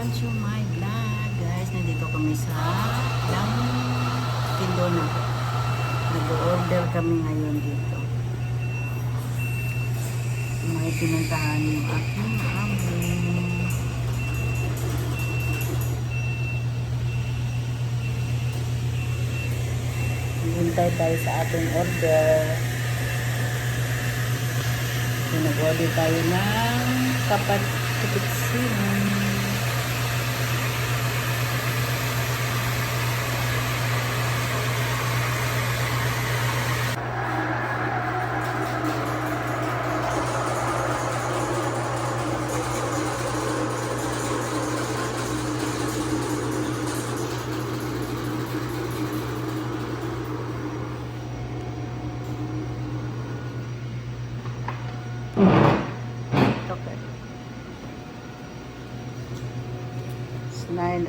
Welcome to my vlog, guys. Nandito kami sa Dunkin Donut. Nag-order kami ngayon dito. May pinuntahan yung aking amo. Hintay tayo sa ating order. So, nag-order tayo ng kapat kapitsin. Okay.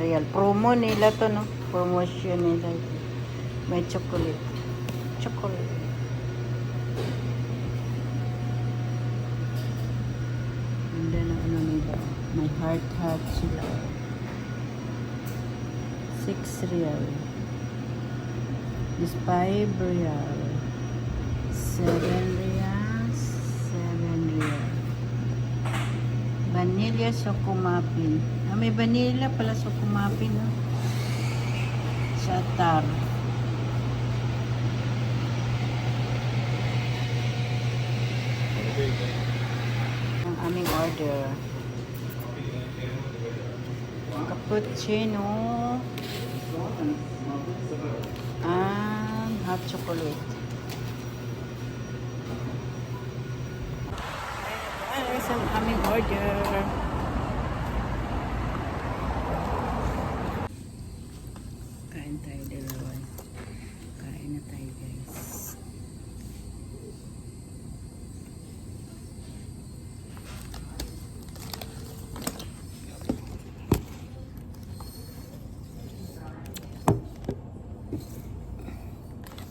Real. Promo nila to, no? Promotion nila. May chocolate. Chocolate. Ganda na ano nila. May heart heart sila. 6 real. This 5 real. 7 real. 7 real. Vanilla Sokumapin. Ah, may vanilla pala Sokumapin, no? Sa tar. Ang aming order. Cappuccino. And hot chocolate. Ay, sa aming order. Kain tayo dalawa. Kain na tayo guys.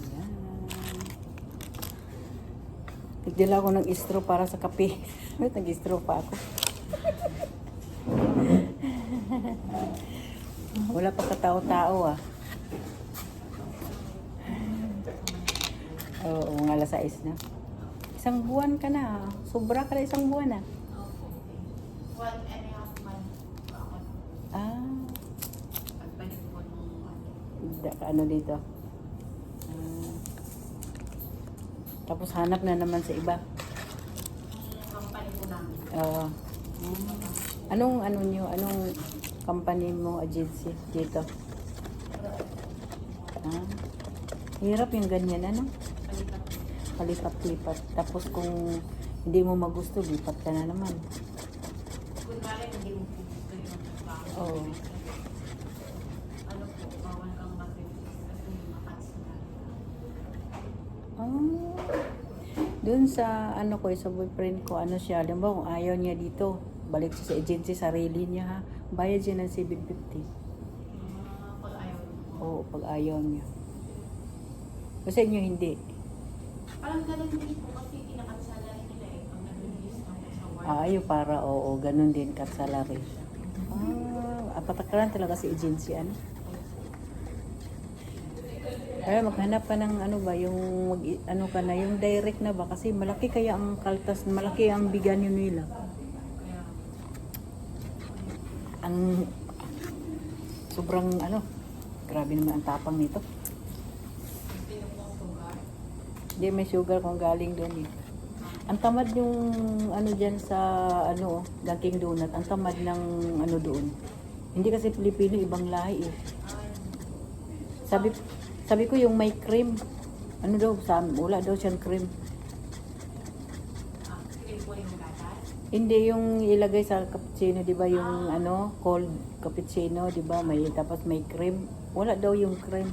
Ayan. Tigdala ako ng istro para sa kape. Wait, nag-istro pa ako. Wala pa katao-tao ah. Oo, mga alas 6 na. Isang buwan ka na. ah. Sobra ka na isang buwan ah. One and a half ako Ah, pagbalik ko nung ano. dito. Ah. Tapos hanap na naman sa iba. Company ko namin. Oo. Mm. Anong ano nyo, anong company mo, agency dito? Ah. Hirap yung ganyan, ano? Palipat. Palipat-lipat. Tapos kung hindi mo magusto, lipat ka na naman. Kunwari, hindi mo gusto yung trabaho. Oo. Ano po, bawal kang mag-release kasi makats na. Ah. Doon sa ano ko, sa boyfriend ko, ano siya, alam ba kung ayaw niya dito, balik siya sa agency, sarili niya ha. Bayad siya ng 750. Ah, pag ayaw mo. Oo, pag ayaw niya. Kasi inyo hindi. Parang ganun din po kasi kinakansala rin nila eh. Pag nag-release ako sa work. Ah, ayaw para, oo, ganun din kat salary. Ah, apatakaran talaga si agency, ano? Kaya maghanap ka ng ano ba, yung mag, ano ka na, yung direct na ba? Kasi malaki kaya ang kaltas, malaki ang bigyan yun nila. Ang sobrang ano, grabe naman ang tapang nito. sino po ang sugar? Hindi may sugar kung galing doon eh. Ang tamad yung ano diyan sa ano, Dunkin Donut, ang tamad ng ano doon. Hindi kasi Pilipino, ibang lahi eh. Sabi sabi ko yung may cream. Ano daw, sa wala daw siyang cream. Hindi yung ilagay sa cappuccino, 'di ba, yung ano, cold cappuccino, 'di ba? May tapos may cream. Wala daw yung cream.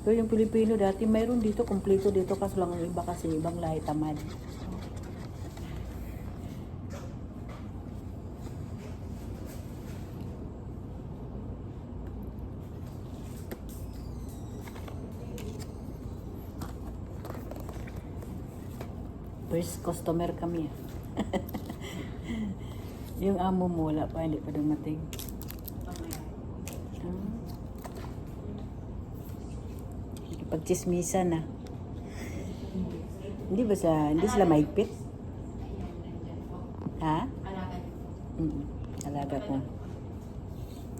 Pero yung Pilipino dati mayroon dito, kompleto dito kaso lang ang iba kasi ibang lahi tamad. First customer kami. yung amo mo wala pa, hindi pa dumating. Pagchismisan na. Hindi ba sa, hindi sila mahigpit? Ha? Alaga. Mm Alaga ko.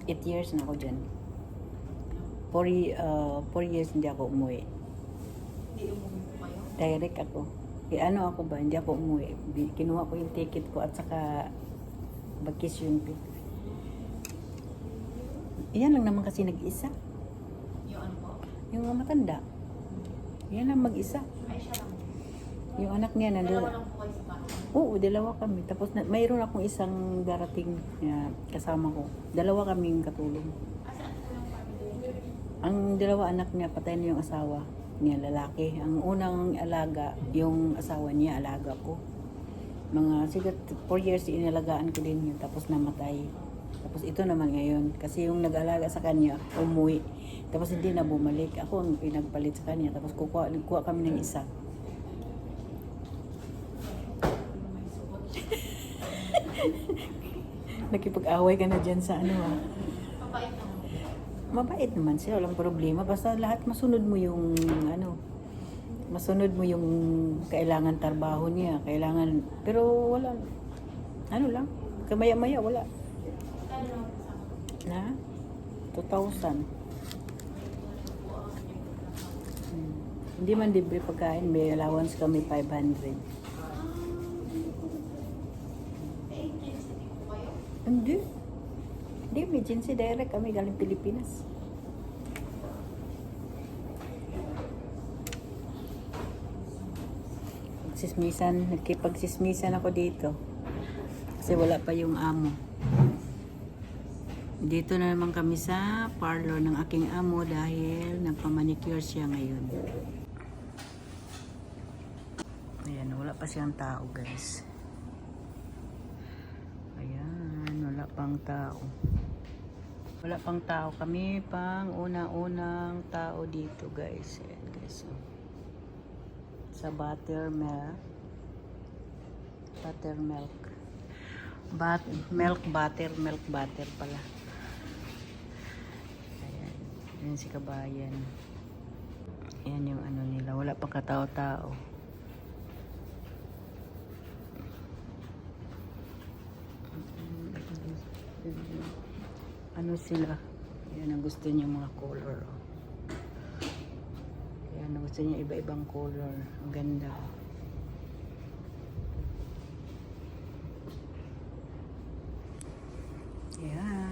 Eight years na ako dyan. Four, y- uh, four years hindi ako umuwi. Hindi umuwi po kayo. Direct ako. Eh, ano ako ba? Hindi ako umuwi. Kinuha ko yung ticket ko at saka vacation fee. Iyan lang naman kasi nag-isa. Yung mga matanda. Yan lang mag-isa. Yung anak niya nandun. Oo, dalawa kami. Tapos na, mayroon akong isang darating na kasama ko. Dalawa kaming katulong. Ang dalawa anak niya, patay na yung asawa niya, lalaki. Ang unang alaga, yung asawa niya, alaga ko. Mga, sigat, 4 years inalagaan ko din yun, tapos namatay. Tapos ito naman ngayon, kasi yung nag-alaga sa kanya, umuwi. Tapos hindi na bumalik. Ako ang pinagpalit sa kanya, tapos kukuha, kuha kami ng isa. Nakipag-away ka na dyan sa ano ah. Mabait naman. Mabait naman siya, walang problema. Basta lahat masunod mo yung ano, masunod mo yung kailangan trabaho niya, kailangan, pero wala, ano lang, kamaya-maya wala. Mga Na? 2,000. Hmm. Hindi man libre pagkain, may allowance kami 500. Eh, agency din po kayo? Hindi. Hindi, emergency direct kami galing Pilipinas. Sismisan, nagkipagsismisan ako dito. Kasi wala pa yung amo. Dito na naman kami sa parlor ng aking amo dahil nagpamanicure siya ngayon. Ayan, wala pa siyang tao guys. Ayan, wala pang tao. Wala pang tao kami, pang una-unang tao dito guys. Ayan guys. oh. Sa buttermilk. Buttermilk. Bat milk butter, milk butter pala. Ayan. Ayan si kabayan. Ayan yung ano nila. Wala pang katao-tao. Ano sila yan ang gusto niya mga color oh. yan ang gusto niya iba-ibang color ang ganda oh. yan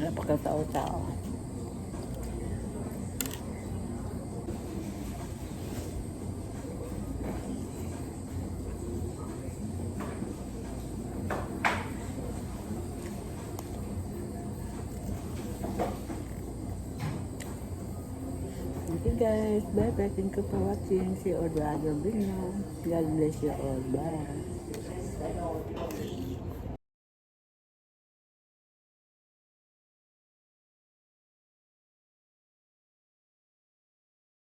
Wala pa katao-tao. Okay guys, bye bye. Thank you for watching. See you all the other video. God bless you all. Bye.